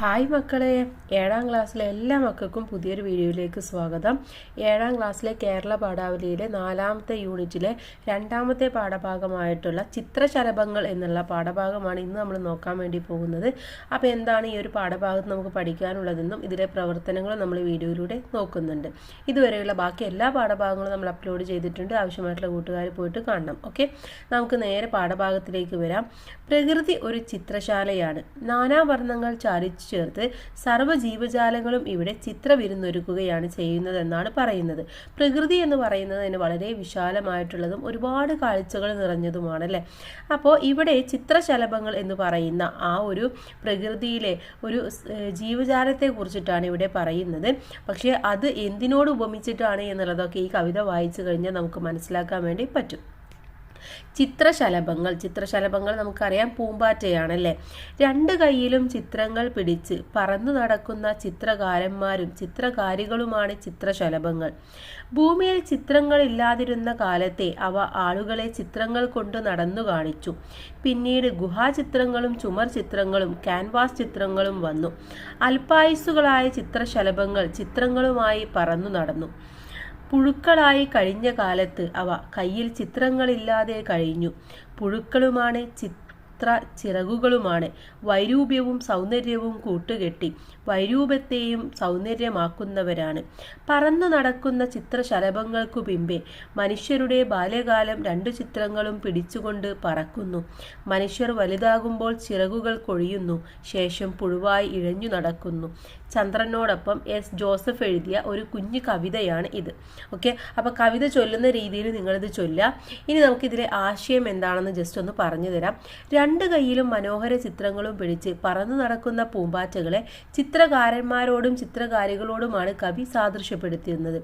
Hi മക്കളെ. ഏഴാം ക്ലാസ്സിലെ എല്ലാ മക്കൾക്കും പുതിയൊരു വീഡിയോയിലേക്ക് സ്വാഗതം. ഏഴാം ക്ലാസ്സിലെ കേരള പാഠാവലിയിലെ നാലാമത്തെ യൂണിറ്റിലെ രണ്ടാമത്തെ പാഠഭാഗമായിട്ടുള്ള ചിത്രശലഭങ്ങൾ എന്നുള്ള പാഠഭാഗമാണ് ഇന്ന് നമ്മൾ നോക്കാൻ വേണ്ടി പോകുന്നത്. അപ്പോൾ എന്താണ് ഈ ഒരു പാഠഭാഗത്ത് നമുക്ക് പഠിക്കാനുള്ളതെന്നും ഇതിലെ പ്രവർത്തനങ്ങളും നമ്മൾ വീഡിയോയിലൂടെ നോക്കുന്നുണ്ട്. ഇതുവരെയുള്ള ബാക്കി എല്ലാ പാഠഭാഗങ്ങളും നമ്മൾ അപ്ലോഡ് ചെയ്തിട്ടുണ്ട്. ആവശ്യമായിട്ടുള്ള കൂട്ടുകാർ പോയിട്ട് കാണണം. ഓക്കെ നമുക്ക് നേരെ പാഠഭാഗത്തിലേക്ക് വരാം. പ്രകൃതി ഒരു ചിത്രശാലയാണ്. നാനാവർണങ്ങൾ ചാലിച്ചു ചേർത്ത് സർവ ജീവജാലങ്ങളും ഇവിടെ ചിത്ര ചിത്രവിരുന്നൊരുക്കുകയാണ് ചെയ്യുന്നതെന്നാണ് പറയുന്നത്. പ്രകൃതി എന്ന് പറയുന്നതിന് വളരെ വിശാലമായിട്ടുള്ളതും ഒരുപാട് കാഴ്ചകൾ നിറഞ്ഞതുമാണ് അല്ലേ അപ്പോൾ ഇവിടെ ചിത്രശലഭങ്ങൾ എന്ന് പറയുന്ന ആ ഒരു പ്രകൃതിയിലെ ഒരു ജീവജാലത്തെ കുറിച്ചിട്ടാണ് ഇവിടെ പറയുന്നത്. പക്ഷേ അത് എന്തിനോട് ഉപമിച്ചിട്ടാണ് എന്നുള്ളതൊക്കെ ഈ കവിത വായിച്ചു കഴിഞ്ഞാൽ നമുക്ക് മനസ്സിലാക്കാൻ വേണ്ടി പറ്റും. ചിത്രശലഭങ്ങൾ. ചിത്രശലഭങ്ങൾ നമുക്കറിയാം പൂമ്പാറ്റയാണല്ലേ? രണ്ട് കൈയിലും ചിത്രങ്ങൾ പിടിച്ച് പറന്നു നടക്കുന്ന ചിത്രകാരന്മാരും ചിത്രകാരികളുമാണ് ചിത്രശലഭങ്ങൾ. ഭൂമിയിൽ ചിത്രങ്ങൾ ഇല്ലാതിരുന്ന കാലത്തെ അവ ആളുകളെ ചിത്രങ്ങൾ കൊണ്ട് നടന്നു കാണിച്ചു. പിന്നീട് ഗുഹാചിത്രങ്ങളും ചുമർ ചിത്രങ്ങളും ക്യാൻവാസ് ചിത്രങ്ങളും വന്നു. അൽപായുസുകളായ ചിത്രശലഭങ്ങൾ ചിത്രങ്ങളുമായി പറന്നു നടന്നു. പുഴുക്കളായി കഴിഞ്ഞ കാലത്ത് അവ കയ്യിൽ ചിത്രങ്ങളില്ലാതെ കഴിഞ്ഞു. പുഴുക്കളുമാണ് ചിത്ര ചിറകുകളുമാണ്. വൈരൂപ്യവും സൗന്ദര്യവും കൂട്ടുകെട്ടി വൈരൂപത്തെയും സൗന്ദര്യമാക്കുന്നവരാണ്. പറന്നു നടക്കുന്ന ചിത്രശലഭങ്ങൾക്കു പിമ്പെ മനുഷ്യരുടെ ബാല്യകാലം രണ്ടു ചിത്രങ്ങളും പിടിച്ചുകൊണ്ട് പറക്കുന്നു. മനുഷ്യർ വലുതാകുമ്പോൾ ചിറകുകൾ കൊഴിയുന്നു. ശേഷം പുഴുവായി ഇഴഞ്ഞു നടക്കുന്നു. ചന്ദ്രനോടൊപ്പം എസ് ജോസഫ് എഴുതിയ ഒരു കുഞ്ഞു കവിതയാണ് ഇത്. ഓക്കെ അപ്പോൾ കവിത ചൊല്ലുന്ന രീതിയിൽ നിങ്ങളിത് ചൊല്ലുക. ഇനി നമുക്കിതിലെ ആശയം എന്താണെന്ന് ജസ്റ്റ് ഒന്ന് പറഞ്ഞു തരാം. രണ്ട് കൈയിലും മനോഹര ചിത്രങ്ങളും പിടിച്ച് പറന്നു നടക്കുന്ന പൂമ്പാറ്റകളെ ചിത്രകാരന്മാരോടും ചിത്രകാരികളോടുമാണ് കവി സാദൃശ്യപ്പെടുത്തിയിരുന്നത്.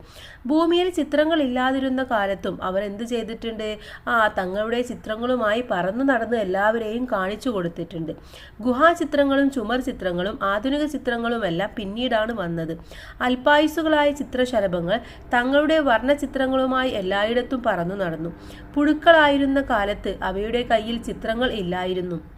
ഭൂമിയിൽ ചിത്രങ്ങൾ ഇല്ലാതിരുന്ന കാലത്തും അവർ എന്ത് ചെയ്തിട്ടുണ്ട്? ആ തങ്ങളുടെ ചിത്രങ്ങളുമായി പറന്നു നടന്ന് എല്ലാവരെയും കാണിച്ചു കൊടുത്തിട്ടുണ്ട്. ഗുഹാചിത്രങ്ങളും ചുമർ ചിത്രങ്ങളും ആധുനിക ചിത്രങ്ങളുമെല്ലാം പിന്നീടാണ് വന്നത്. അല്പായുസുകളായ ചിത്രശലഭങ്ങൾ തങ്ങളുടെ വർണചിത്രങ്ങളുമായി എല്ലായിടത്തും പറന്നു നടന്നു. പുഴുക്കളായിരുന്ന കാലത്ത് അവയുടെ കയ്യിൽ ചിത്രങ്ങൾ ഇല്ലായിരുന്നു.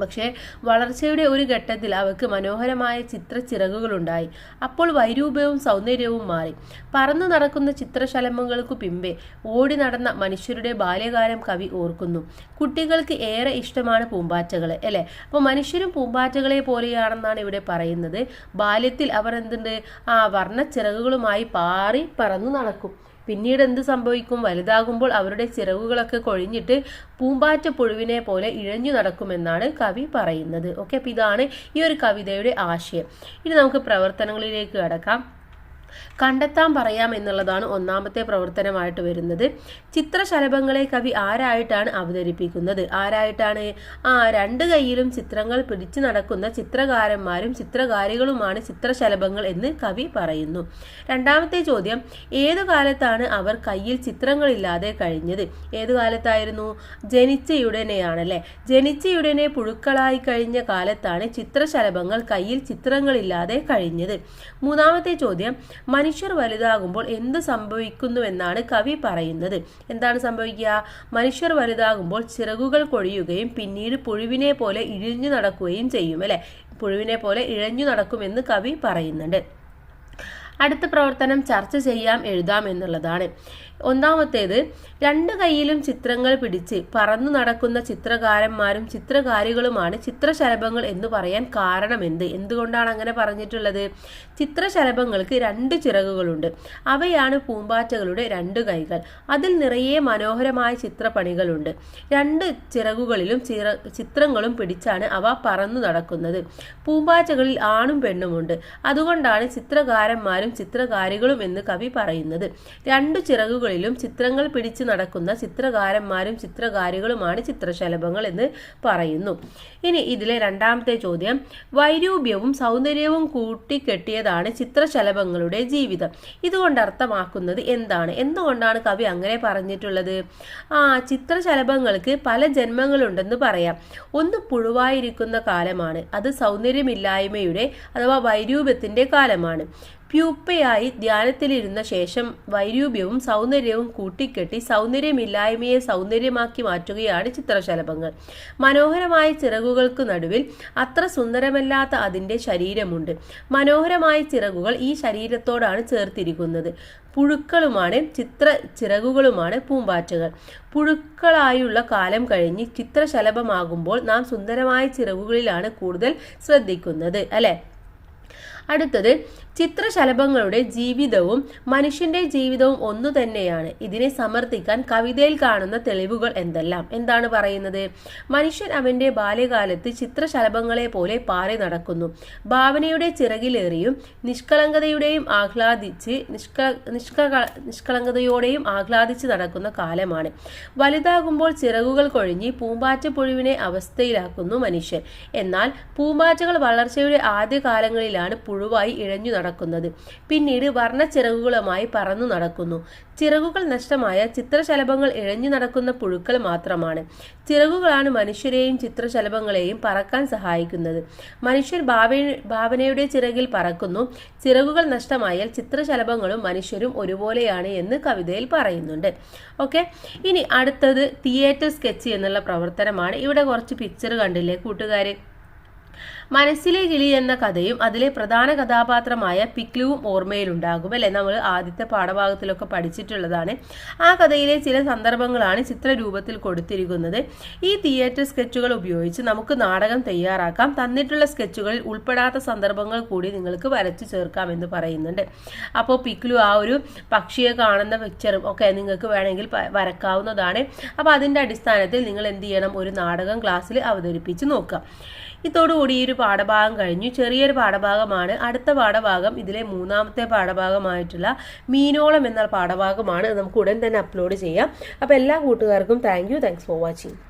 പക്ഷേ വളർച്ചയുടെ ഒരു ഘട്ടത്തിൽ അവക്ക് മനോഹരമായ ചിത്രച്ചിറകുകളുണ്ടായി. അപ്പോൾ വൈരൂപവും സൗന്ദര്യവും മാറി. പറന്നു നടക്കുന്ന ചിത്രശലഭങ്ങൾക്കു പിമ്പെ ഓടി നടന്ന മനുഷ്യരുടെ ബാല്യകാലം കവി ഓർക്കുന്നു. കുട്ടികൾക്ക് ഏറെ ഇഷ്ടമാണ് പൂമ്പാറ്റകൾ അല്ലേ? അപ്പോൾ മനുഷ്യരും പൂമ്പാറ്റകളെ പോലെയാണെന്നാണ് ഇവിടെ പറയുന്നത്. ബാല്യത്തിൽ അവർ എന്തുണ്ട്? ആ വർണച്ചിറകുകളുമായി പാറി പറന്നു നടക്കും. പിന്നീട് എന്ത് സംഭവിക്കും? വലുതാകുമ്പോൾ അവരുടെ ചിറകുകളൊക്കെ കൊഴിഞ്ഞിട്ട് പൂമ്പാറ്റ പുഴുവിനെ പോലെ ഇഴഞ്ഞു നടക്കുമെന്നാണ് കവി പറയുന്നത്. ഓക്കെ അപ്പോൾ ഇതാണ് ഈ ഒരു കവിതയുടെ ആശയം. ഇനി നമുക്ക് പ്രവർത്തനങ്ങളിലേക്ക് കടക്കാം. കണ്ടെത്താൻ പറയാം എന്നുള്ളതാണ് ഒന്നാമത്തെ പ്രവർത്തനമായിട്ട് വരുന്നത്. ചിത്രശലഭങ്ങളെ കവി ആരായിട്ടാണ് അവതരിപ്പിക്കുന്നത്? ആരായിട്ടാണ് ആ രണ്ട് കൈയിലും ചിത്രങ്ങൾ പിടിച്ചു നടക്കുന്ന ചിത്രകാരന്മാരും ചിത്രകാരികളുമാണ് ചിത്രശലഭങ്ങൾ എന്ന് കവി പറയുന്നു. രണ്ടാമത്തെ ചോദ്യം ഏതു കാലത്താണ് അവർ കയ്യിൽ ചിത്രങ്ങളില്ലാതെ കഴിഞ്ഞത്? ഏതു കാലത്തായിരുന്നു? ജനിച്ചയുടനെയാണല്ലേ? ജനിച്ചയുടനെ പുഴുക്കളായി കഴിഞ്ഞ കാലത്താണ് ചിത്രശലഭങ്ങൾ കയ്യിൽ ചിത്രങ്ങളില്ലാതെ കഴിഞ്ഞത്. മൂന്നാമത്തെ ചോദ്യം മനുഷ്യർ വലുതാകുമ്പോൾ എന്ത് സംഭവിക്കുന്നുവെന്നാണ് കവി പറയുന്നത്. എന്താണ് സംഭവിക്കുക? മനുഷ്യർ വലുതാകുമ്പോൾ ചിറകുകൾ കൊഴിയുകയും പിന്നീട് പുഴുവിനെ പോലെ ഇഴിഞ്ഞു നടക്കുകയും ചെയ്യും അല്ലെ? പുഴുവിനെ പോലെ ഇഴഞ്ഞു നടക്കുമെന്ന് കവി പറയുന്നുണ്ട്. അടുത്ത പ്രവർത്തനം ചർച്ച ചെയ്യാം എഴുതാം എന്നുള്ളതാണ്. ഒന്നാമത്തേത് രണ്ട് കൈയിലും ചിത്രങ്ങൾ പിടിച്ച് പറന്നു നടക്കുന്ന ചിത്രകാരന്മാരും ചിത്രകാരികളുമാണ് ചിത്രശലഭങ്ങൾ എന്ന് പറയാൻ കാരണം കാരണമെന്ത് എന്തുകൊണ്ടാണ് അങ്ങനെ പറഞ്ഞിട്ടുള്ളത്? ചിത്രശലഭങ്ങൾക്ക് രണ്ട് ചിറകുകളുണ്ട്. അവയാണ് പൂമ്പാറ്റകളുടെ രണ്ട് കൈകൾ. അതിൽ നിറയെ മനോഹരമായ ചിത്രപ്പണികളുണ്ട്. രണ്ട് ചിറകുകളിലും ചിറ ചിത്രങ്ങളും പിടിച്ചാണ് അവ പറന്നു നടക്കുന്നത്. പൂമ്പാറ്റകളിൽ ആണും പെണ്ണുമുണ്ട്. അതുകൊണ്ടാണ് ചിത്രകാരന്മാരും ചിത്രകാരികളും എന്ന് കവി പറയുന്നത്. രണ്ടു ചിറകുകളിലും ചിത്രങ്ങൾ പിടിച്ചു നടക്കുന്ന ചിത്രകാരന്മാരും ചിത്രകാരികളുമാണ് ചിത്രശലഭങ്ങൾ എന്ന് പറയുന്നു. ഇനി ഇതിലെ രണ്ടാമത്തെ ചോദ്യം വൈരൂപ്യവും സൗന്ദര്യവും കൂട്ടിക്കെട്ടിയതാണ് ചിത്രശലഭങ്ങളുടെ ജീവിതം. ഇതുകൊണ്ട് അർത്ഥമാക്കുന്നത് എന്താണ്? എന്തുകൊണ്ടാണ് കവി അങ്ങനെ പറഞ്ഞിട്ടുള്ളത്? ആ ചിത്രശലഭങ്ങൾക്ക് പല ജന്മങ്ങളുണ്ടെന്ന് പറയാം. ഒന്ന് പുഴുവായിരിക്കുന്ന കാലമാണ്. അത് സൗന്ദര്യമില്ലായ്മയുടെ അഥവാ വൈരൂപ്യത്തിന്റെ കാലമാണ്. പ്യൂപ്പയായി ധ്യാനത്തിലിരുന്ന ശേഷം വൈരൂപ്യവും സൗന്ദര്യവും കൂട്ടിക്കെട്ടി സൗന്ദര്യമില്ലായ്മയെ സൗന്ദര്യമാക്കി മാറ്റുകയാണ് ചിത്രശലഭങ്ങൾ. മനോഹരമായ ചിറകുകൾക്ക് നടുവിൽ അത്ര സുന്ദരമല്ലാത്ത അതിന്റെ ശരീരമുണ്ട്. മനോഹരമായ ചിറകുകൾ ഈ ശരീരത്തോടാണ് ചേർത്തിരിക്കുന്നത്. പുഴുക്കളുമാണ് ചിത്ര ചിറകുകളുമാണ് പൂമ്പാറ്റകൾ. പുഴുക്കളായുള്ള കാലം കഴിഞ്ഞ് ചിത്രശലഭമാകുമ്പോൾ നാം സുന്ദരമായ ചിറകുകളിലാണ് കൂടുതൽ ശ്രദ്ധിക്കുന്നത് അല്ലെ? അടുത്തത് ചിത്രശലഭങ്ങളുടെ ജീവിതവും മനുഷ്യന്റെ ജീവിതവും ഒന്നു തന്നെയാണ്. ഇതിനെ സമർത്ഥിക്കാൻ കവിതയിൽ കാണുന്ന തെളിവുകൾ എന്തെല്ലാം? എന്താണ് പറയുന്നത്? മനുഷ്യൻ അവന്റെ ബാല്യകാലത്ത് ചിത്രശലഭങ്ങളെ പോലെ പാറി നടക്കുന്നു. ഭാവനയുടെ ചിറകിലേറിയും നിഷ്കളങ്കതയുടെയും ആഹ്ലാദിച്ച് നിഷ്ക നിഷ്ക നിഷ്കളങ്കതയോടെയും ആഹ്ലാദിച്ച് നടക്കുന്ന കാലമാണ്. വലുതാകുമ്പോൾ ചിറകുകൾ കൊഴിഞ്ഞ് പൂമ്പാറ്റ പുഴുവിനെ അവസ്ഥയിലാക്കുന്നു മനുഷ്യൻ. എന്നാൽ പൂമ്പാറ്റകൾ വളർച്ചയുടെ ആദ്യ കാലങ്ങളിലാണ് പുഴുവായി ഇഴഞ്ഞു നടക്കുന്നത്. പിന്നീട് വർണച്ചിറകുകളുമായി പറന്നു നടക്കുന്നു. ചിറകുകൾ നഷ്ടമായ ചിത്രശലഭങ്ങൾ ഇഴഞ്ഞു നടക്കുന്ന പുഴുക്കൾ മാത്രമാണ്. ചിറകുകളാണ് മനുഷ്യരെയും ചിത്രശലഭങ്ങളെയും പറക്കാൻ സഹായിക്കുന്നത്. മനുഷ്യർ ഭാവ ഭാവനയുടെ ചിറകിൽ പറക്കുന്നു. ചിറകുകൾ നഷ്ടമായാൽ ചിത്രശലഭങ്ങളും മനുഷ്യരും ഒരുപോലെയാണ് എന്ന് കവിതയിൽ പറയുന്നുണ്ട്. ഓക്കെ? ഇനി അടുത്തത് തിയേറ്റർ സ്കെച്ച് എന്നുള്ള പ്രവർത്തനമാണ്. ഇവിടെ കുറച്ച് പിക്ചർ കണ്ടില്ലേ കൂട്ടുകാരെ? മനസ്സിലെ കിളി എന്ന കഥയും അതിലെ പ്രധാന കഥാപാത്രമായ പിക്ലുവും ഓർമ്മയിലുണ്ടാകും അല്ലെ? നമ്മൾ ആദ്യത്തെ പാഠഭാഗത്തിലൊക്കെ പഠിച്ചിട്ടുള്ളതാണ്. ആ കഥയിലെ ചില സന്ദർഭങ്ങളാണ് ചിത്രരൂപത്തിൽ കൊടുത്തിരിക്കുന്നത്. ഈ തിയേറ്റർ സ്കെച്ചുകൾ ഉപയോഗിച്ച് നമുക്ക് നാടകം തയ്യാറാക്കാം. തന്നിട്ടുള്ള സ്കെച്ചുകളിൽ ഉൾപ്പെടാത്ത സന്ദർഭങ്ങൾ കൂടി നിങ്ങൾക്ക് വരച്ചു ചേർക്കാം എന്ന് പറയുന്നുണ്ട്. അപ്പോൾ പിക്ലു ആ ഒരു പക്ഷിയെ കാണുന്ന പിക്ചറും ഒക്കെ നിങ്ങൾക്ക് വേണമെങ്കിൽ വരക്കാവുന്നതാണ്. അപ്പോൾ അതിന്റെ അടിസ്ഥാനത്തിൽ നിങ്ങൾ എന്ത് ചെയ്യണം? ഒരു നാടകം ക്ലാസ്സിൽ അവതരിപ്പിച്ച് നോക്കുക ഇതോടുകൂടി ഈ ഒരു പാഠഭാഗം കഴിഞ്ഞു. ചെറിയൊരു പാഠഭാഗമാണ്. അടുത്ത പാഠഭാഗം ഇതിലെ മൂന്നാമത്തെ പാഠഭാഗമായിട്ടുള്ള മീനോളം എന്ന പാഠഭാഗമാണ്. നമുക്ക് ഉടൻ തന്നെ അപ്ലോഡ് ചെയ്യാം. അപ്പോൾ എല്ലാ കൂട്ടുകാർക്കും thank you thanks for watching